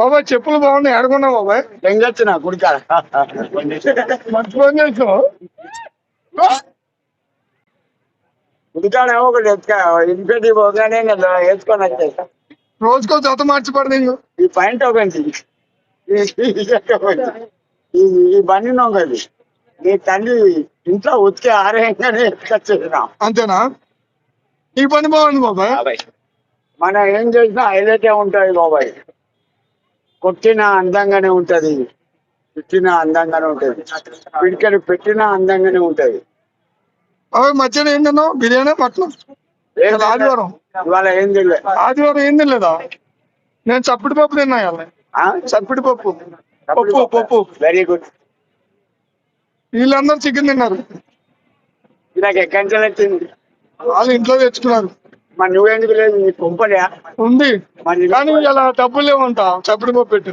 బాబాయ్ చెప్పులు బాగున్నాయి ఆడుకున్నావు బాబాయ్? తెంగొచ్చిన కుడిక మంచి పని చేసావు కుడికాడేమో ఒకటి ఎత్తుక ఇంటికి పోగానే ఇంకా వేసుకొని వచ్చేసా. రోజుకో జత మార్చి పడి నీకు ఈ పాయింట్ ఒకటి. ఈ- బండి ఒకటి నీ తల్లి ఇంట్లో ఉతికి ఆరేయంగానే ఎత్తుకొచ్చేసినాం. అంతేనా? ఈ పని బాగుంది బాబాయ్. మనం ఏం చేసినా హైలైటే ఉంటది బాబాయ్. కొట్టిన అందంగానే ఉంటది. పెట్టిన అందంగానే ఉంటది. పిడికలు పెట్టిన అందంగానే ఉంటది. బాబాయ్ మధ్యాహ్నం ఏం తిన్నావు? బిర్యానీ పట్నం ఆదివారం? ఇవాళ ఏం తెలియదు ఆదివారం ఏం తినలేదా? నేను చప్పిడి పప్పు తిన్నా చప్పిడి పప్పు. పప్పు పప్పు. వెరీ గుడ్ వీళ్ళందరూ చికెన్ తిన్నారు. నాకు ఎక్కడి నుంచి వచ్చింది వాళ్ళు ఇంట్లో తెచ్చుకున్నారు. మరి నువ్వెందుకు లేదు? నీ కుంపలే. ఉంది. కానీ ఇలా డబ్బులు లేవంట చప్పిడి పప్పు పెట్టు